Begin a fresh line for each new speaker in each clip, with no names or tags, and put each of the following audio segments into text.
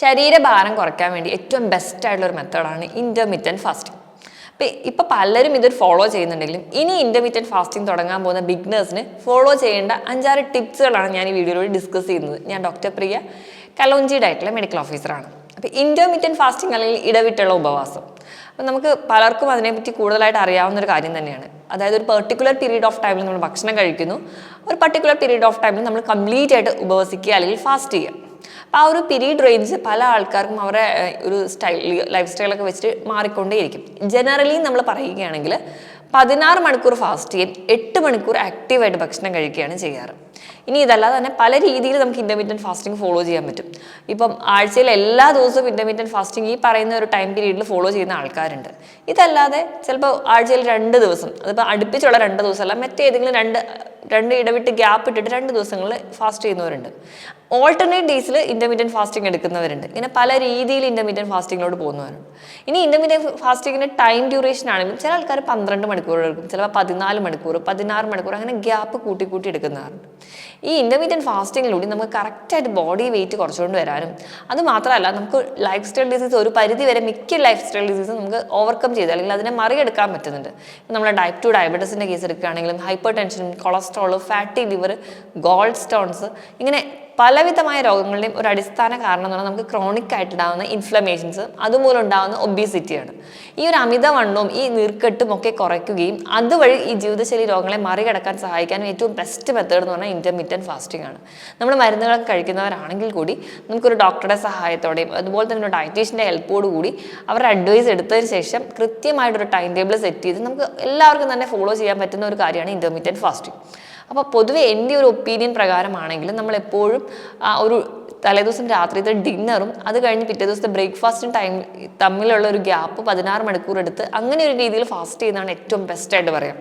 ശരീരഭാരം കുറയ്ക്കാൻ വേണ്ടി ഏറ്റവും ബെസ്റ്റ് ആയിട്ടുള്ള ഒരു മെത്തേഡാണ് ഇന്റർമീഡിയന്റ് ഫാസ്റ്റിംഗ് അപ്പോൾ ഇപ്പോൾ പലരും ഇതൊരു ഫോളോ ചെയ്യുന്നുണ്ടെങ്കിലും ഇനി ഇന്റർമീഡിയന്റ് ഫാസ്റ്റിംഗ് തുടങ്ങാൻ പോകുന്ന ബിഗ്നേഴ്സിന് ഫോളോ ചെയ്യേണ്ട അഞ്ചാറ് ടിപ്സുകളാണ് ഞാൻ ഈ വീഡിയോയിലൂടെ ഡിസ്കസ് ചെയ്യുന്നത്. ഞാൻ ഡോക്ടർ പ്രിയ കലോഞ്ചി ഡയറ്റിലെ മെഡിക്കൽ ഓഫീസറാണ് അപ്പോൾ ഇന്റർമീഡിയന്റ് ഫാസ്റ്റിംഗ് അല്ലെങ്കിൽ ഇടവിട്ടുള്ള ഉപവാസം. അപ്പം നമുക്ക് പലർക്കും അതിനെപ്പറ്റി കൂടുതലായിട്ട് അറിയാവുന്ന ഒരു കാര്യം തന്നെയാണ്. അതായത് ഒരു പെർട്ടിക്കുലർ പീരീഡ് ഓഫ് ടൈമിൽ നമ്മൾ ഭക്ഷണം കഴിക്കുന്നു. ഒരു പർട്ടിക്കുലർ പീരീഡ് ഓഫ് ടൈമിൽ നമ്മൾ കംപ്ലീറ്റ് ആയിട്ട് ഉപവസിക്കുക അല്ലെങ്കിൽ ഫാസ്റ്റ് ചെയ്യുക. അപ്പോൾ ആ ഒരു പീരീഡ് റേഞ്ച് പല ആൾക്കാർക്കും അവരുടെ ഒരു സ്റ്റൈൽ ലൈഫ് സ്റ്റൈലൊക്കെ വെച്ചിട്ട് മാറിക്കൊണ്ടേയിരിക്കും. ജനറലി നമ്മൾ പറയുകയാണെങ്കിൽ പതിനാറ് മണിക്കൂർ ഫാസ്റ്റ് ചെയ്യും എട്ട് മണിക്കൂർ ആക്റ്റീവായിട്ട് ഭക്ഷണം കഴിക്കുകയാണ് ചെയ്യാറ്. ഇനി ഇതല്ലാതെ തന്നെ പല രീതിയിൽ നമുക്ക് ഇന്റർമീഡിയന്റ് ഫാസ്റ്റിംഗ് ഫോളോ ചെയ്യാൻ പറ്റും. ഇപ്പം ആഴ്ചയിൽ എല്ലാ ദിവസവും ഇന്റർമീഡിയന്റ് ഫാസ്റ്റിംഗ് ഈ പറയുന്ന ഒരു ടൈം പീരീഡിൽ ഫോളോ ചെയ്യുന്ന ആൾക്കാരുണ്ട്. ഇതല്ലാതെ ചിലപ്പോൾ ആഴ്ചയിൽ രണ്ട് ദിവസം അതിപ്പോൾ അടുപ്പിച്ചുള്ള രണ്ട് ദിവസമല്ല മറ്റേതെങ്കിലും രണ്ട് രണ്ട് ഇടവിട്ട് ഗ്യാപ്പ് ഇട്ടിട്ട് രണ്ട് ദിവസങ്ങളിൽ ഫാസ്റ്റ് ചെയ്യുന്നവരുണ്ട്. ഓൾട്ടർനേറ്റ് ഡേയ്സിൽ ഇന്റർമീഡിയന്റ് ഫാസ്റ്റിംഗ് എടുക്കുന്നവരുണ്ട്. ഇങ്ങനെ പല രീതിയിൽ ഇന്റർമീഡിയന്റ് ഫാസ്റ്റിങ്ങിലോട്ട് പോകുന്നവരുണ്ട്. ഇനി ഇന്റർമീഡിയൻ ഫാസ്റ്റിങ്ങിന് ടൈം ഡ്യൂറേഷൻ ആണെങ്കിലും ചില ആൾക്കാർ പന്ത്രണ്ട് മണിക്കൂർ എടുക്കും. ചിലപ്പോൾ പതിനാല് മണിക്കൂർ പതിനാറ് മണിക്കൂർ അങ്ങനെ ഗ്യാപ്പ് കൂട്ടി കൂട്ടി എടുക്കുന്നവരുണ്ട്. ഈ ഇന്റർമീഡിയൻ ഫാസ്റ്റിങ്ങിലൂടെ നമുക്ക് കറക്റ്റായിട്ട് ബോഡി വെയിറ്റ് കുറച്ചുകൊണ്ട് വരാനും. അത് മാത്രമല്ല നമുക്ക് ലൈഫ് സ്റ്റൈൽ ഡിസീസ് ഒരു പരിധി വരെ മിക്ക ലൈഫ് സ്റ്റൈൽ ഡിസീസ് നമുക്ക് ഓവർകം ചെയ്ത് അല്ലെങ്കിൽ അതിനെ മറികടക്കാൻ പറ്റുന്നുണ്ട്. നമ്മുടെ ടൈപ്പ് ടു ഡയബറ്റീസിന്റെ case എടുക്കുകയാണെങ്കിലും hypertension cholesterol fatty liver gold stones ഇങ്ങനെ പലവിധമായ രോഗങ്ങളുടെയും ഒരു അടിസ്ഥാന കാരണം എന്ന് പറഞ്ഞാൽ നമുക്ക് ക്രോണിക് ആയിട്ടുണ്ടാകുന്ന ഇൻഫ്ലമേഷൻസ് അതുമൂലം ഉണ്ടാകുന്ന ഒബീസിറ്റിയാണ് ഈ ഒരു അമിതവണ്ണവും ഈ നീർക്കെട്ടും ഒക്കെ കുറയ്ക്കുകയും അതുവഴി ഈ ജീവിതശൈലി രോഗങ്ങളെ മറികടക്കാൻ സഹായിക്കാനും ഏറ്റവും ബെസ്റ്റ് മെത്തേഡ് എന്ന് പറഞ്ഞാൽ ഇന്റർമീഡിയന്റ് ഫാസ്റ്റിംഗ് ആണ്. നമ്മൾ മരുന്നുകളൊക്കെ കഴിക്കുന്നവരാണെങ്കിൽ കൂടി നമുക്കൊരു ഡോക്ടറുടെ സഹായത്തോടെയും അതുപോലെ തന്നെ ഒരു ഡയറ്റീഷ്യന്റെ ഹെൽപ്പോട് കൂടി അവരുടെ അഡ്വൈസ് എടുത്തതിന് ശേഷം കൃത്യമായിട്ടൊരു ടൈം ടേബിൾ സെറ്റ് ചെയ്ത് നമുക്ക് എല്ലാവർക്കും തന്നെ ഫോളോ ചെയ്യാൻ പറ്റുന്ന ഒരു കാര്യമാണ് ഇന്റർമീഡിയന്റ് ഫാസ്റ്റിംഗ് അപ്പോൾ പൊതുവെ എന്റെ ഒരു ഒപ്പീനിയൻ പ്രകാരമാണെങ്കിലും നമ്മൾ എപ്പോഴും ഒരു തലേദിവസം രാത്രിത്തെ ഡിന്നറും അത് കഴിഞ്ഞ് പിറ്റേ ദിവസത്തെ ബ്രേക്ക്ഫാസ്റ്റും ടൈം തമ്മിലുള്ള ഒരു ഗ്യാപ്പ് പതിനാറ് മണിക്കൂർ എടുത്ത് അങ്ങനെ ഒരു രീതിയിൽ ഫാസ്റ്റ് ചെയ്യുന്നതാണ് ഏറ്റവും ബെസ്റ്റ് ആയിട്ട് പറയാം.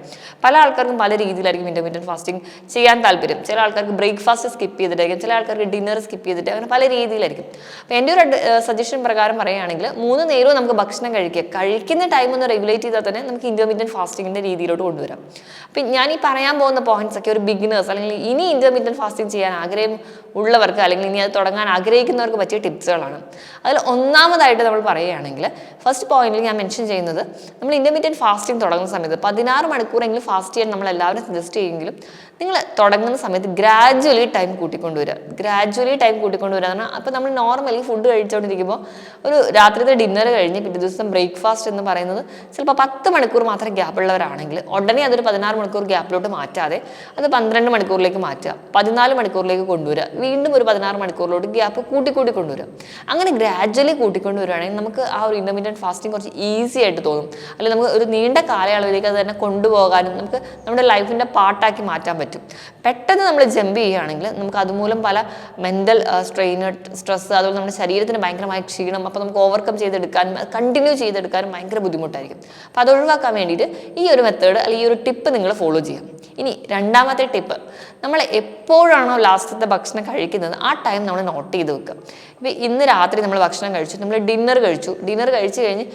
പല ആൾക്കാർക്കും പല രീതിയിലായിരിക്കും ഇന്റർമീഡിയറ്റ് ഫാസ്റ്റിംഗ് ചെയ്യാൻ താല്പര്യം. ചില ആൾക്കാർക്ക് ബ്രേക്ക്ഫാസ്റ്റ് സ്കിപ്പ് ചെയ്തിട്ടായിരിക്കും ചില ആൾക്കാർക്ക് ഡിന്നർ സ്കിപ്പ് ചെയ്തിട്ട് അങ്ങനെ പല രീതിയിലായിരിക്കും. അപ്പോൾ എന്റെ ഒരു സജഷൻ പ്രകാരം പറയുകയാണെങ്കിൽ മൂന്ന് നേരവും നമുക്ക് ഭക്ഷണം കഴിക്കുക. കഴിക്കുന്ന ടൈം ഒന്ന് റെഗുലേറ്റ് ചെയ്താൽ തന്നെ നമുക്ക് ഇന്റർമീഡിയറ്റ് ഫാസ്റ്റിങ്ങിന്റെ രീതിയിലോട്ട് കൊണ്ടുവരാം. അപ്പം ഞാൻ ഈ പറയാൻ പോകുന്ന പോയിന്റ്സ് ഒക്കെ ഒരു ബിഗിനേഴ്സ് അല്ലെങ്കിൽ ഇനി ഇന്റർമീഡിയറ്റ് ഫാസ്റ്റിംഗ് ചെയ്യാൻ ആഗ്രഹം ഉള്ളവർക്ക് അല്ലെങ്കിൽ ഇനി അത് തുടങ്ങാൻ ആഗ്രഹിക്കുന്നവർക്ക് പറ്റിയ ടിപ്സുകളാണ് അതിൽ ഒന്നാമതായിട്ട് നമ്മൾ പറയുകയാണെങ്കിൽ ഫസ്റ്റ് പോയിന്റിൽ ഞാൻ മെൻഷൻ ചെയ്യുന്നത് നമ്മൾ ഇന്റർമീഡിയറ്റ് ഫാസ്റ്റിംഗ് തുടങ്ങുന്ന സമയത്ത് പതിനാറ് മണിക്കൂറെങ്കിലും ഫാസ്റ്റ് ചെയ്യാൻ നമ്മൾ എല്ലാവരും സജസ്റ്റ് ചെയ്യുമെങ്കിലും നിങ്ങൾ തുടങ്ങുന്ന സമയത്ത് ഗ്രാജുവലി ടൈം കൂട്ടിക്കൊണ്ടുവരിക. ഗ്രാജുവലി ടൈം കൂട്ടിക്കൊണ്ടുവരിക പറഞ്ഞാൽ അപ്പോൾ നമ്മൾ നോർമലി ഫുഡ് കഴിച്ചുകൊണ്ടിരിക്കുമ്പോൾ ഒരു രാത്രിത്തെ ഡിന്നർ കഴിഞ്ഞ് പിറ്റേ ദിവസം ബ്രേക്ക്ഫാസ്റ്റ് എന്ന് പറയുന്നത് ചിലപ്പോൾ പത്ത് മണിക്കൂർ മാത്രം ഗ്യാപ്പുള്ളവരാണെങ്കിൽ ഉടനെ അതൊരു പതിനാറ് മണിക്കൂർ ഗ്യാപ്പിലോട്ട് മാറ്റാതെ അത് പന്ത്രണ്ട് മണിക്കൂറിലേക്ക് മാറ്റുക. പതിനാല് മണിക്കൂറിലേക്ക് കൊണ്ടുവരിക. വീണ്ടും ഒരു പതിനാറ് മണിക്കൂറിലോട്ട് ഗ്യാപ്പ് കൂട്ടിക്കൂട്ടി കൂട്ടി കൊണ്ടുവരിക. അങ്ങനെ ഗ്രാജുവലി കൂട്ടിക്കൊണ്ടുവരികയാണെങ്കിൽ നമുക്ക് ആ ഒരു ഇന്റർമീഡിയറ്റ് ഫാസ്റ്റിംഗ് കുറച്ച് ഈസി ആയിട്ട് തോന്നും. അല്ലെങ്കിൽ നമുക്ക് ഒരു നീണ്ട കാലയളവിലേക്ക് അത് തന്നെ കൊണ്ടുപോകാനും നമുക്ക് നമ്മുടെ ലൈഫിന്റെ പാർട്ടാക്കി മാറ്റാൻ പറ്റും. പെട്ടെന്ന് നമ്മൾ ജമ്പ് ചെയ്യുകയാണെങ്കിൽ നമുക്ക് അതുമൂലം പല മെന്റൽ സ്ട്രെയിൻ സ്ട്രെസ് അതുപോലെ നമ്മുടെ ശരീരത്തിന് ഭയങ്കരമായ ക്ഷീണം അപ്പോൾ നമുക്ക് ഓവർകം ചെയ്തെടുക്കാനും കണ്ടിന്യൂ ചെയ്തെടുക്കാനും ഭയങ്കര ബുദ്ധിമുട്ടായിരിക്കും. അപ്പോൾ അത് ഒഴിവാക്കാൻ വേണ്ടിയിട്ട് ഈ ഒരു മെത്തേഡ് അല്ലെങ്കിൽ ഈ ഒരു ടിപ്പ് നിങ്ങൾ ഫോളോ ചെയ്യാം ഇനി രണ്ടാമത്തെ ടിപ്പ് നമ്മൾ എപ്പോഴാണോ ലാസ്റ്റത്തെ ഭക്ഷണം കഴിക്കുന്നത് ആ ടൈം നമ്മൾ നോട്ട് ചെയ്ത് വെക്കുക. ഇപ്പോൾ ഇന്ന് രാത്രി നമ്മൾ ഭക്ഷണം കഴിച്ചു നമ്മൾ ഡിന്നർ കഴിച്ചു. ഡിന്നർ കഴിച്ചു കഴിഞ്ഞ്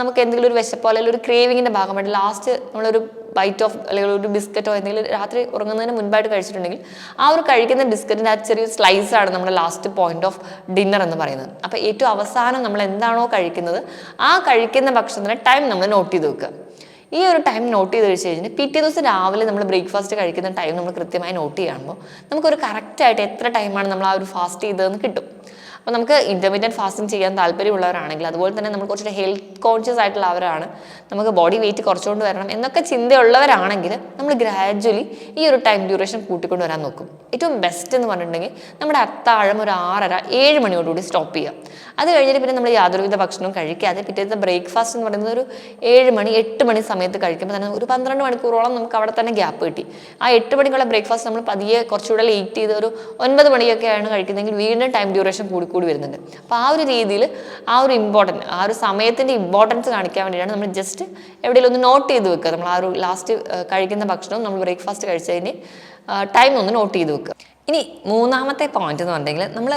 നമുക്ക് എന്തെങ്കിലും ഒരു വിശപ്പോ അല്ലെങ്കിൽ ഒരു ക്രേവിങ്ങിന്റെ ഭാഗമായിട്ട് ലാസ്റ്റ് നമ്മളൊരു ബൈറ്റ് ഓഫ് അല്ലെങ്കിൽ ഒരു ബിസ്ക്കറ്റോ എന്തെങ്കിലും രാത്രി ഉറങ്ങുന്നതിന് മുൻപായിട്ട് കഴിച്ചിട്ടുണ്ടെങ്കിൽ ആ ഒരു കഴിക്കുന്ന ബിസ്ക്കറ്റിന്റെ ആ ചെറിയ സ്ലൈസാണ് നമ്മുടെ ലാസ്റ്റ് പോയിന്റ് ഓഫ് ഡിന്നർ എന്ന് പറയുന്നത്. അപ്പോൾ ഏറ്റവും അവസാനം നമ്മൾ എന്താണോ കഴിക്കുന്നത് ആ കഴിക്കുന്ന ഭക്ഷണത്തിന് ടൈം നമ്മൾ നോട്ട് ചെയ്ത് വെക്കുക. ഈ ഒരു ടൈം നോട്ട് ചെയ്ത് കഴിച്ച് കഴിഞ്ഞാൽ പിറ്റേ ദിവസം രാവിലെ നമ്മൾ ബ്രേക്ക്ഫാസ്റ്റ് കഴിക്കുന്ന ടൈം നമ്മൾ കൃത്യമായി നോട്ട് ചെയ്യുമ്പോൾ നമുക്കൊരു കറക്റ്റായിട്ട് എത്ര ടൈമാണ് നമ്മൾ ആ ഒരു ഫാസ്റ്റ് ചെയ്തതെന്ന് കിട്ടും. അപ്പോൾ നമുക്ക് ഇന്റർമീഡിയറ്റ് ഫാസ്റ്റിംഗ് ചെയ്യാൻ താല്പര്യമുള്ളവരാണെങ്കിൽ അതുപോലെ തന്നെ നമ്മൾ കുറച്ച് ഹെൽത്ത് കോൺഷ്യസ് ആയിട്ടുള്ളവരാണ് നമുക്ക് ബോഡി വെയിറ്റ് കുറച്ചുകൊണ്ട് വരണം എന്നൊക്കെ ചിന്തയുള്ളവരാണെങ്കിൽ നമ്മൾ ഗ്രാജ്വലി ഈ ഒരു ടൈം ഡ്യൂറേഷൻ കൂട്ടിക്കൊണ്ട് വരാൻ നോക്കും. ഏറ്റവും ബെസ്റ്റ് എന്ന് പറഞ്ഞിട്ടുണ്ടെങ്കിൽ നമ്മുടെ അത്താഴം ഒരു ആറര ഏഴ് മണിയോടുകൂടി സ്റ്റോപ്പ് ചെയ്യുക. അത് കഴിഞ്ഞിട്ട് പിന്നെ നമ്മൾ യാതൊരുവിധ ഭക്ഷണവും കഴിക്കാതെ പിറ്റേത്തെ ബ്രേക്ക്ഫാസ്റ്റ് എന്ന് പറയുന്നത് ഒരു ഏഴ് മണി എട്ട് മണി സമയത്ത് കഴിക്കുമ്പോൾ തന്നെ ഒരു പന്ത്രണ്ട് മണിക്കൂറോളം നമുക്ക് അവിടെ തന്നെ ഗ്യാപ്പ് കിട്ടി. ആ എട്ട് മണിക്കുള്ള ബ്രേക്ക്ഫാസ്റ്റ് നമ്മൾ പതിയെ കുറച്ചുകൂടെ ലേറ്റ് ചെയ്ത് ഒരു ഒൻപത് മണിയൊക്കെയാണ് കഴിക്കുന്നതെങ്കിൽ വീണ്ടും ടൈം ഡ്യൂറേഷൻ കൂടി കൂടി വരുന്നുണ്ട്. അപ്പോൾ ആ ഒരു രീതിയിൽ ആ ഒരു ഇമ്പോർട്ടന്റ് ആ ഒരു സമയത്തിന്റെ ഇമ്പോർട്ടൻസ് കാണിക്കാൻ വേണ്ടിയിട്ടാണ് നമ്മൾ ജസ്റ്റ് എവിടെയെങ്കിലും ഒന്ന് നോട്ട് ചെയ്ത് വെക്കുക. നമ്മൾ ആ ഒരു ലാസ്റ്റ് കഴിക്കുന്ന ഭക്ഷണവും നമ്മൾ ബ്രേക്ക്ഫാസ്റ്റ് കഴിച്ചതിന് ടൈം ഒന്ന് നോട്ട് ചെയ്ത് വെക്കുക. ഇനി മൂന്നാമത്തെ പോയിന്റ് എന്ന് പറഞ്ഞെങ്കിൽ നമ്മൾ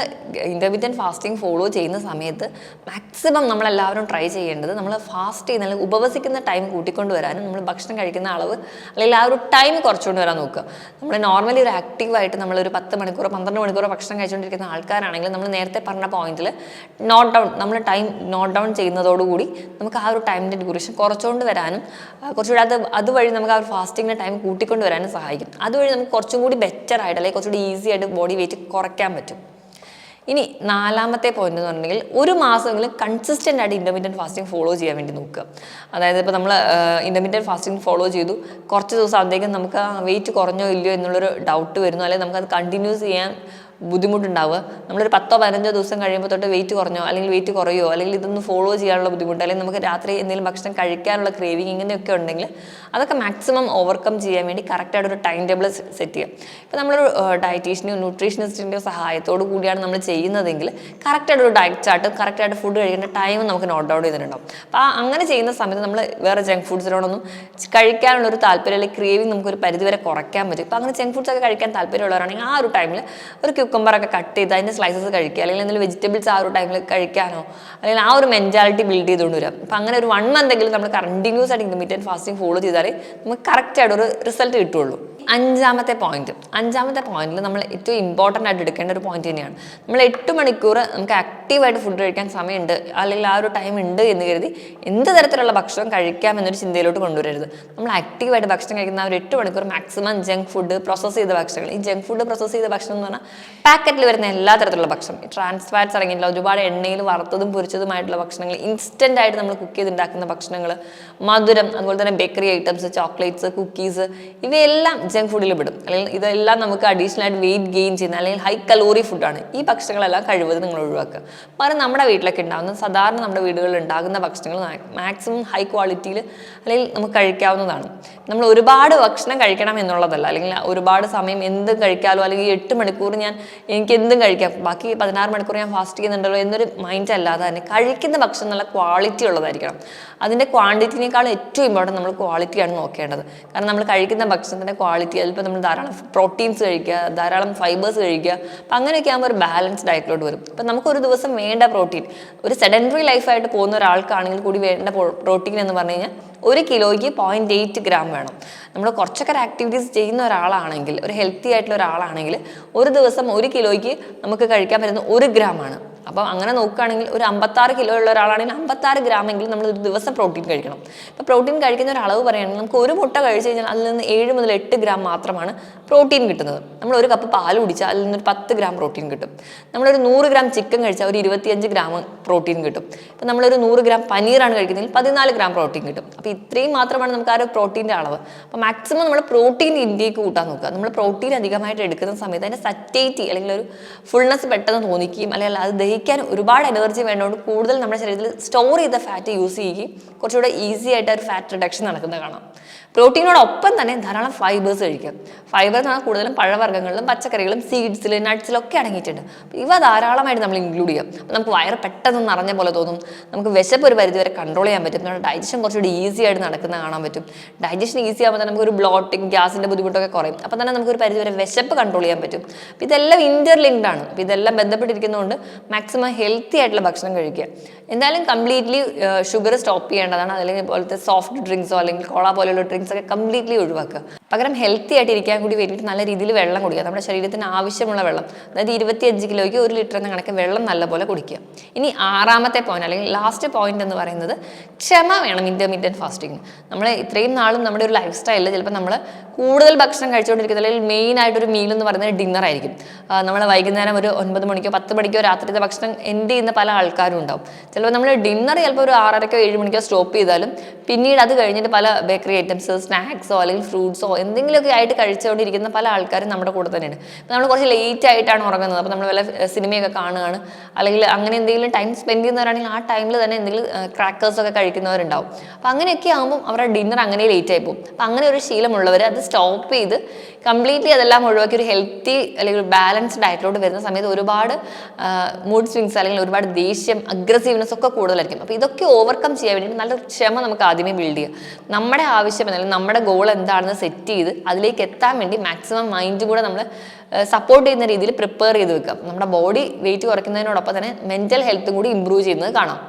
ഇന്റർമീഡിയറ്റ് ഫാസ്റ്റിംഗ് ഫോളോ ചെയ്യുന്ന സമയത്ത് മാക്സിമം നമ്മളെല്ലാവരും ട്രൈ ചെയ്യേണ്ടത് നമ്മൾ ഫാസ്റ്റ് ചെയ്യുന്ന അല്ലെങ്കിൽ ഉപവസിക്കുന്ന ടൈം കൂട്ടിക്കൊണ്ട് വരാനും നമ്മൾ ഭക്ഷണം കഴിക്കുന്ന അളവ് അല്ലെങ്കിൽ ആ ഒരു ടൈം കുറച്ചുകൊണ്ട് വരാൻ നോക്കുക. നമ്മൾ നോർമലി ഒരു ആക്റ്റീവായിട്ട് നമ്മളൊരു പത്ത് മണിക്കൂറോ പന്ത്രണ്ട് മണിക്കൂറോ ഭക്ഷണം കഴിച്ചുകൊണ്ടിരിക്കുന്ന ആൾക്കാരാണെങ്കിൽ നമ്മൾ നേരത്തെ പറഞ്ഞ പോയിന്റിൽ നോട്ട് ഡൗൺ നമ്മൾ ടൈം നോട്ട് ഡൗൺ ചെയ്യുന്നതോടുകൂടി നമുക്ക് ആ ഒരു ടൈമിന്റെ ഡ്യൂറേഷൻ കുറച്ചുകൊണ്ട് വരാനും കുറച്ചുകൂടി അത് അതുവഴി നമുക്ക് ആ ഒരു ഫാസ്റ്റിങ്ങിന്റെ ടൈം കൂട്ടിക്കൊണ്ട് വരാനും സഹായിക്കും. അതുവഴി നമുക്ക് കുറച്ചും കൂടി ബെറ്റർ ആയിട്ട് അല്ലെങ്കിൽ കുറച്ചുകൂടി ഈസി ആയിട്ട് ബോഡി വെയിറ്റ് കുറയ്ക്കാൻ പറ്റും. ഇനി നാലാമത്തെ പോയിന്റ് എന്ന് പറഞ്ഞിട്ടുണ്ടെങ്കിൽ ഒരു മാസമെങ്കിലും കൺസിസ്റ്റന്റ് ആയിട്ട് ഇന്റർമീഡിയറ്റ് ഫാസ്റ്റിംഗ് ഫോളോ ചെയ്യാൻ വേണ്ടി നോക്കുക. അതായത് ഇപ്പോൾ നമ്മൾ ഇന്റർമീഡിയറ്റ് ഫാസ്റ്റിംഗ് ഫോളോ ചെയ്തു കുറച്ച് ദിവസം ആകുമ്പോഴത്തേക്കും നമുക്ക് വെയിറ്റ് കുറഞ്ഞോ ഇല്ലയോ എന്നുള്ളൊരു ഡൗട്ട് വരുന്നു. അല്ലെങ്കിൽ നമുക്കത് കണ്ടിന്യൂസ് ചെയ്യാൻ ബുദ്ധിമുട്ടുണ്ടാവുക. നമ്മളൊരു പത്തോ പതിനഞ്ചോ ദിവസം കഴിയുമ്പോൾ തൊട്ട് വെയിറ്റ് കുറഞ്ഞോ അല്ലെങ്കിൽ വെയിറ്റ് കുറയോ അല്ലെങ്കിൽ ഇതൊന്ന് ഫോളോ ചെയ്യാനുള്ള ബുദ്ധിമുട്ട് അല്ലെങ്കിൽ നമുക്ക് രാത്രി എന്തെങ്കിലും ഭക്ഷണം കഴിക്കാനുള്ള ക്രേവിങ് ഇങ്ങനെയൊക്കെ ഉണ്ടെങ്കിൽ അതൊക്കെ മാക്സിമം ഓവർകം ചെയ്യാൻ വേണ്ടി കറക്റ്റായിട്ട് ഒരു ടൈം ടേബിൾ സെറ്റ് ചെയ്യുക. ഇപ്പോൾ നമ്മളൊരു ഡയറ്റീഷ്യനെയോ ന്യൂട്രീഷനിസ്റ്റിന്റെയോ സഹായത്തോടു കൂടിയാണ് നമ്മൾ ചെയ്യുന്നതെങ്കിൽ കറക്റ്റായിട്ട് ഒരു ഡയറ്റ് ചാർട്ട് കറക്റ്റായിട്ട് ഫുഡ് കഴിക്കേണ്ട ടൈം നമുക്ക് നോട്ട് ഡൗൺ ചെയ്തിട്ടുണ്ടാവും. അപ്പോൾ അങ്ങനെ ചെയ്യുന്ന സമയത്ത് നമ്മൾ വേറെ ജങ്ക് ഫുഡ്സിനോടൊന്നും കഴിക്കാനുള്ള ഒരു താല്പര്യം അല്ലെങ്കിൽ ക്രേവിങ് നമുക്കൊരു പരിധിവരെ കുറയ്ക്കാൻ പറ്റും. ഇപ്പോൾ അങ്ങനെ ജങ്ക് ഫുഡ്സ് ഒക്കെ കഴിക്കാൻ താല്പര്യമുള്ളവരാണെങ്കിൽ ആ ഒരു ടൈമിൽ ഒരു ക്യൂക്കമ്പറൊക്കെ കട്ട് ചെയ്ത് അതിന്റെ സ്ലൈസസ് കഴിക്കുക. അല്ലെങ്കിൽ എന്തെങ്കിലും വെജിറ്റബിൾസ് ആ ഒരു ടൈമിൽ കഴിക്കാനോ അല്ലെങ്കിൽ ആ ഒരു മെന്റാലിറ്റി ബിൽഡ് ചെയ്തുകൊണ്ട് വരാം അപ്പോൾ അങ്ങനെ ഒരു വൺ മന്ത് എങ്കിലും നമ്മൾ കണ്ടിന്യൂസ് ആയിട്ട് ഇന്റർമീഡിയറ്റ് ഫാസ്റ്റിംഗ് ഫോളോ ചെയ്താൽ നമുക്ക് കറക്റ്റായിട്ട് ഒരു റിസൾട്ട് കിട്ടുള്ളൂ. അഞ്ചാമത്തെ പോയിന്റ് അഞ്ചാമത്തെ പോയിന്റിൽ നമ്മൾ ഏറ്റവും ഇമ്പോർട്ടന്റ് ആയിട്ട് എടുക്കേണ്ട ഒരു പോയിന്റ് തന്നെയാണ്. നമ്മൾ എട്ട് മണിക്കൂർ നമുക്ക് ആക്റ്റീവായിട്ട് ഫുഡ് കഴിക്കാൻ സമയമുണ്ട് അല്ലെങ്കിൽ ആ ഒരു ടൈം ഉണ്ട് എന്ന് കരുതി എന്ത് തരത്തിലുള്ള ഭക്ഷണം കഴിക്കാം എന്നൊരു ചിന്തയിലോട്ട് കൊണ്ടുവരരുത്. നമ്മൾ ആക്റ്റീവായിട്ട് ഭക്ഷണം കഴിക്കുന്ന ആ ഒരു എട്ട് മണിക്കൂർ മാക്സിമം ജങ്ക് ഫുഡ് പ്രോസസ്സ് ചെയ്ത ഭക്ഷണങ്ങൾ. ഈ ജങ്ക് ഫുഡ് പ്രോസസ്സ് ചെയ്ത ഭക്ഷണം എന്ന് പറഞ്ഞാൽ പാക്കറ്റിൽ വരുന്ന എല്ലാ തരത്തിലുള്ള ഭക്ഷണം. ഈ ട്രാൻസ് ഫാറ്റ്സ് അടങ്ങിയിട്ടുള്ള ഒരുപാട് എണ്ണയിൽ വറുത്തതും പൊരിച്ചതുമായിട്ടുള്ള ഭക്ഷണങ്ങൾ ഇൻസ്റ്റന്റ് ആയിട്ട് നമ്മൾ കുക്ക് ചെയ്തുണ്ടാക്കുന്ന ഭക്ഷണങ്ങൾ മധുരം അതുപോലെ തന്നെ ബേക്കറി ഐറ്റംസ് ചോക്ലേറ്റ്സ് കുക്കീസ് ഇവയെല്ലാം ജങ്ക് ഫുഡിൽ പെടും അല്ലെങ്കിൽ ഇതെല്ലാം നമുക്ക് അഡീഷണൽ ആയിട്ട് വെയിറ്റ് ഗെയിൻ ചെയ്യുന്ന അല്ലെങ്കിൽ ഹൈ കലോറി ഫുഡാണ് ഈ ഭക്ഷണങ്ങളെല്ലാം കഴിവത് നിങ്ങൾ ഒഴിവാക്കുക. പകരം നമ്മുടെ വീട്ടിലൊക്കെ ഉണ്ടാകുന്ന സാധാരണ നമ്മുടെ വീടുകളിൽ ഉണ്ടാകുന്ന ഭക്ഷണങ്ങൾ മാക്സിമം ഹൈ ക്വാളിറ്റിയിൽ അല്ലെങ്കിൽ നമുക്ക് കഴിക്കാവുന്നതാണ്. നമ്മൾ ഒരുപാട് ഭക്ഷണം കഴിക്കണം എന്നുള്ളതല്ല. അല്ലെങ്കിൽ ഒരുപാട് സമയം എന്ത് കഴിക്കാലോ അല്ലെങ്കിൽ എട്ട് മണിക്കൂർ ഞാൻ എനിക്ക് എന്തും കഴിക്കാം. ബാക്കി പതിനാറ് മണിക്കൂർ ഞാൻ ഫാസ്റ്റ് ചെയ്യുന്നുണ്ടല്ലോ എന്നൊരു മൈൻഡ് അല്ലാതെ തന്നെ കഴിക്കുന്ന ഭക്ഷണം നല്ല ക്വാളിറ്റി ഉള്ളതായിരിക്കണം. അതിന്റെ ക്വാണ്ടിറ്റിനേക്കാൾ ഏറ്റവും ഇമ്പോർട്ടന്റ് നമ്മൾ ക്വാളിറ്റിയാണ് നോക്കേണ്ടത്. കാരണം നമ്മൾ കഴിക്കുന്ന ഭക്ഷണത്തിന്റെ ക്വാളിറ്റി അതിലിപ്പോൾ നമ്മൾ ധാരാളം പ്രോട്ടീൻസ് കഴിക്കുക ധാരാളം ഫൈബേഴ്സ് കഴിക്കുക അപ്പം അങ്ങനെയൊക്കെ ആകുമ്പോൾ ഒരു ബാലൻസ് ഡയറ്റിലോട്ട് വരും. അപ്പം നമുക്ക് ഒരു ദിവസം വേണ്ട പ്രോട്ടീൻ ഒരു സെഡന്ററി ലൈഫായിട്ട് പോകുന്ന ഒരാൾക്കാണെങ്കിൽ കൂടി വേണ്ട പ്രോട്ടീൻ എന്ന് പറഞ്ഞു കഴിഞ്ഞാൽ ഒരു കിലോയ്ക്ക് പോയിന്റ് എയ്റ്റ് ഗ്രാം വേണം. നമ്മൾ കുറച്ചൊക്കെ ആക്ടിവിറ്റീസ് ചെയ്യുന്ന ഒരാളാണെങ്കിൽ ഒരു ഹെൽത്തി ആയിട്ടുള്ള ഒരാളാണെങ്കിൽ ഒരു ദിവസം ഒരു കിലോയ്ക്ക് നമുക്ക് കഴിക്കാൻ പറ്റുന്ന ഒരു ഗ്രാമാണ് അപ്പം അങ്ങനെ നോക്കുകയാണെങ്കിൽ ഒരു അമ്പത്താറ് കിലോ ഉള്ള ഒരാളാണെങ്കിൽ അമ്പത്താറ് ഗ്രാമെങ്കിലും നമ്മൾ ഒരു ദിവസം പ്രോട്ടീൻ കഴിക്കണം. ഇപ്പോൾ പ്രോട്ടീൻ കഴിക്കുന്ന ഒരു അളവ് പറയുകയാണെങ്കിൽ നമുക്ക് ഒരു മുട്ട കഴിച്ചു കഴിഞ്ഞാൽ അതിൽ നിന്ന് ഏഴ് മുതൽ എട്ട് ഗ്രാം മാത്രമാണ് പ്രോട്ടീൻ കിട്ടുന്നത്. നമ്മൾ ഒരു കപ്പ് പാൽ കുടിച്ചാൽ അതിൽ നിന്നൊരു പത്ത് ഗ്രാം പ്രോട്ടീൻ കിട്ടും. നമ്മളൊരു നൂറ് ഗ്രാം ചിക്കൻ കഴിച്ചാൽ ഒരു ഇരുപത്തിയഞ്ച് ഗ്രാം പ്രോട്ടീൻ കിട്ടും. ഇപ്പം നമ്മളൊരു നൂറ് ഗ്രാം പനീറാണ് കഴിക്കുന്നതിൽ പതിനാല് ഗ്രാം പ്രോട്ടീൻ കിട്ടും. അപ്പോൾ ഇത്രയും മാത്രമാണ് നമുക്ക് ആ ഒരു പ്രോട്ടീന്റെ അളവ്. അപ്പോൾ മാക്സിമം നമ്മൾ പ്രോട്ടീൻ ഇന്ത്യയ്ക്ക് കൂട്ടാൻ നോക്കുക. നമ്മൾ പ്രോട്ടീൻ അധികമായിട്ട് എടുക്കുന്ന സമയത്ത് അതിന്റെ സറ്റേറ്റി അല്ലെങ്കിൽ ഒരു ഫുൾനെസ് പെട്ടെന്ന് തോന്നിക്കുകയും അല്ലെങ്കിൽ അത് ദഹിക്കാൻ ഒരുപാട് എനർജി വേണ്ടതുകൊണ്ട് കൂടുതൽ നമ്മുടെ ശരീരത്തിൽ സ്റ്റോർ ചെയ്ത ഫാറ്റ് യൂസ് ചെയ്യുകയും കുറച്ചുകൂടെ ഈസി ആയിട്ട് ഒരു ഫാറ്റ് റിഡക്ഷൻ നടക്കുന്നത് കാണാം. പ്രോട്ടീനോടൊപ്പം തന്നെ ധാരാളം ഫൈബേഴ്സ് കഴിക്കുക ഫൈബർ എന്ന് പറഞ്ഞാൽ കൂടുതലും പഴവർഗങ്ങളിലും പച്ചക്കറികളും സീഡ്സിലും നട്ട്സിലും ഒക്കെ അടങ്ങിയിട്ടുണ്ട്. ഇവ ധാരാളമായിട്ട് നമ്മൾ ഇൻക്ലൂഡ് ചെയ്യാം. നമുക്ക് വയറ് പെട്ടെന്ന് നിറഞ്ഞ പോലെ തോന്നും. നമുക്ക് വിശപ്പ് ഒരു പരിധി വരെ കൺട്രോൾ ചെയ്യാൻ പറ്റും. നമ്മുടെ ഡൈജഷൻ കുറച്ചുകൂടി ഈസി ആയിട്ട് നടക്കുന്നത് കാണാൻ പറ്റും. ഡൈജഷൻ ഈസി ആകുമ്പോൾ തന്നെ നമുക്കൊരു ബ്ലോട്ടിങ് ഗ്യാസിന്റെ ബുദ്ധിമുട്ടൊക്കെ കുറയും. അപ്പോൾ തന്നെ നമുക്കൊരു പരിധി വരെ വിശപ്പ് കൺട്രോൾ ചെയ്യാൻ പറ്റും. അപ്പോൾ ഇതെല്ലാം ഇന്റർലിങ്ക്ഡ് ആണ്. അപ്പോൾ ഇതെല്ലാം ബന്ധപ്പെട്ടിരിക്കുന്നതുകൊണ്ട് മാക്സിമം ഹെൽത്തി ആയിട്ടുള്ള ഭക്ഷണം കഴിക്കുക. എന്തായാലും കംപ്ലീറ്റ്ലി ഷുഗർ സ്റ്റോപ്പ് ചെയ്യേണ്ടതാണ്. അല്ലെങ്കിൽ പോലത്തെ സോഫ്റ്റ് ഡ്രിങ്ക്സോ അല്ലെങ്കിൽ കോള പോലെയുള്ള ഡ്രിങ്ക്സ് ഒക്കെ കംപ്ലീറ്റ്ലി ഒഴിവാക്കുക. പകരം ഹെൽത്തി ആയിട്ട് ഇരിക്കാൻ കൂടി വേണ്ടിയിട്ട് നല്ല രീതിയിൽ വെള്ളം കുടിക്കുക. നമ്മുടെ ശരീരത്തിന് ആവശ്യമുള്ള വെള്ളം. അതായത് ഇരുപത്തിയഞ്ച് കിലോയ്ക്ക് ഒരു ലിറ്റർ എന്ന കണക്ക് വെള്ളം നല്ലപോലെ കുടിക്കുക. ഇനി ആറാമത്തെ പോയിന്റ് അല്ലെങ്കിൽ ലാസ്റ്റ് പോയിന്റ് എന്ന് പറയുന്നത് ക്ഷമ വേണം ഇന്റർമീഡിയറ്റ് ഫാസ്റ്റിംഗ് നമ്മൾ ഇത്രയും നാളും നമ്മുടെ ഒരു ലൈഫ് സ്റ്റൈലിൽ ചിലപ്പോൾ നമ്മൾ കൂടുതൽ ഭക്ഷണം കഴിച്ചുകൊണ്ടിരിക്കുന്നത് അല്ലെങ്കിൽ മെയിൻ ആയിട്ടൊരു മീൽ എന്ന് പറയുന്നത് ഡിന്നർ ആയിരിക്കും. നമ്മൾ വൈകുന്നേരം ഒരു ഒൻപത് മണിക്കോ പത്ത് മണിക്കോ രാത്രിത്തെ ഭക്ഷണം എൻഡ് ചെയ്യുന്ന പല ആൾക്കാരും ഉണ്ടാവും. ചിലപ്പോൾ നമ്മൾ ഡിന്നർ ചിലപ്പോൾ ഒരു ആറരക്കോ ഏഴ് മണിക്കോ സ്റ്റോപ്പ് ചെയ്താലും പിന്നീട് അത് കഴിഞ്ഞിട്ട് പല ബേക്കറി ഐറ്റംസ് സ്നാക്സോ അല്ലെങ്കിൽ ഫ്രൂട്ട്സോ എന്തെങ്കിലുമൊക്കെ ആയിട്ട് കഴിച്ചുകൊണ്ടിരിക്കുന്ന പല ആൾക്കാരും നമ്മുടെ കൂടെ തന്നെയാണ് അപ്പോൾ നമ്മൾ കുറച്ച് ലേറ്റ് ആയിട്ടാണ് ഉറങ്ങുന്നത്. അപ്പോൾ നമ്മൾ വല്ല സിനിമയൊക്കെ കാണുകയാണ്. അല്ലെങ്കിൽ അങ്ങനെ എന്തെങ്കിലും ടൈം സ്പെൻഡ് ചെയ്യുന്നവരാണെങ്കിൽ ആ ടൈമിൽ തന്നെ എന്തെങ്കിലും ക്രാക്കേഴ്സൊക്കെ കഴിക്കുന്നവരുണ്ടാവും. അപ്പോൾ അങ്ങനെയൊക്കെ ആകുമ്പോൾ അവരുടെ ഡിന്നർ അങ്ങനെ ലേറ്റ് ആയി പോകും. അപ്പോൾ അങ്ങനെ ഒരു ശീലമുള്ളവർ അത് സ്റ്റോപ്പ് ചെയ്ത് കംപ്ലീറ്റ്ലി അതെല്ലാം ഒഴിവാക്കി ഒരു ഹെൽത്തി അല്ലെങ്കിൽ ഒരു ബാലൻസ്ഡ് ഡയറ്റിലോട്ട് വരുന്ന സമയത്ത് ഒരുപാട് മൂഡ് സ്വിങ്സ് അല്ലെങ്കിൽ ഒരുപാട് ദേഷ്യം അഗ്രസീവ്നെസ് ഒക്കെ കൂടുതലായിരിക്കും. അപ്പോൾ ഇതൊക്കെ ഓവർകം ചെയ്യാൻ വേണ്ടി നല്ല ക്ഷമ നമുക്ക് ആദ്യമേ ബിൽഡ് ചെയ്യുക. നമ്മുടെ ആവശ്യം അല്ലെങ്കിൽ നമ്മുടെ ഗോൾ എന്താണെന്ന് സെറ്റ് ചെയ്ത് അതിലേക്ക് എത്താൻ വേണ്ടി മാക്സിമം മൈൻഡ് കൂടെ നമ്മൾ സപ്പോർട്ട് ചെയ്യുന്ന രീതിയിൽ പ്രിപ്പയർ ചെയ്ത് വെക്കാം നമ്മുടെ ബോഡി വെയിറ്റ് കുറയ്ക്കുന്നതിനോടൊപ്പം തന്നെ മെന്റൽ ഹെൽത്തും കൂടി ഇമ്പ്രൂവ് ചെയ്യുന്നത് കാണാം.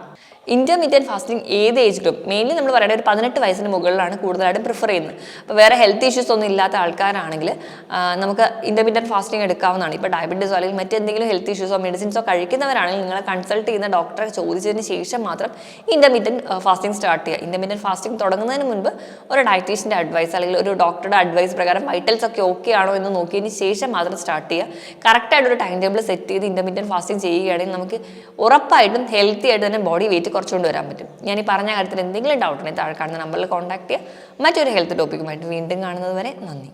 ഇന്റർമീഡിയറ്റ് ഫാസ്റ്റിംഗ് ഏത് ഏജ് ഗ്രൂപ്പ് മെയിൻലി നമ്മൾ പറയുന്നത് ഒരു പതിനെട്ട് വയസ്സിന് മുകളിലാണ് കൂടുതലായിട്ടും പ്രിഫർ ചെയ്യുന്നത്. അപ്പോൾ വേറെ ഹെൽത്ത് ഇഷ്യൂസ് ഒന്നും ഇല്ലാത്ത ആൾക്കാരാണെങ്കിൽ നമുക്ക് ഇന്റർമീഡിയറ്റ് ഫാസ്റ്റിംഗ് എടുക്കാവുന്നതാണ്. ഇപ്പോൾ ഡയബറ്റീസോ അല്ലെങ്കിൽ മറ്റെന്തെങ്കിലും ഹെൽത്ത് ഇഷ്യൂസോ മെഡിസിൻസോ കഴിക്കുന്നവരാണെങ്കിൽ നിങ്ങളെ കൺസൾട്ട് ചെയ്യുന്ന ഡോക്ടറെ ചോദിച്ചതിന് ശേഷം മാത്രം ഇന്റർമീഡിയറ്റ് ഫാസ്റ്റിംഗ് സ്റ്റാർട്ട് ചെയ്യുക. ഇന്റർമീഡിയറ്റ് ഫാസ്റ്റിംഗ് തുടങ്ങുന്നതിന് മുൻപ് ഒരു ഡയറ്റീഷ്യന്റെ അഡ്വൈസ് അല്ലെങ്കിൽ ഒരു ഡോക്ടറുടെ അഡ്വൈസ് പ്രകാരം വൈറ്റൽസ് ഒക്കെ ഓക്കെ ആണോ എന്ന് നോക്കിയതിന് ശേഷം മാത്രം സ്റ്റാർട്ട് ചെയ്യുക. കറക്റ്റായിട്ടൊരു ടൈം ടേബിൾ സെറ്റ് ചെയ്ത് ഇന്റർമീഡിയറ്റ് ഫാസ്റ്റിംഗ് ചെയ്യുകയാണെങ്കിൽ നമുക്ക് ഉറപ്പായിട്ടും ഹെൽത്തി ആയിട്ട് തന്നെ ബോഡി വെയിറ്റ് കുറച്ചുകൊണ്ട് വരാൻ പറ്റും. ഞാൻ ഈ പറഞ്ഞ കാര്യത്തിൽ എന്തെങ്കിലും ഡൗട്ട് ഉണ്ടെങ്കിൽ താഴെ കാണുന്ന നമ്പറിൽ കോൺടാക്ട് ചെയ്യുക. മറ്റൊരു ഹെൽത്ത് ടോപ്പിക്കുമായിട്ട് വീണ്ടും കാണുന്നത് വരെ നന്ദി.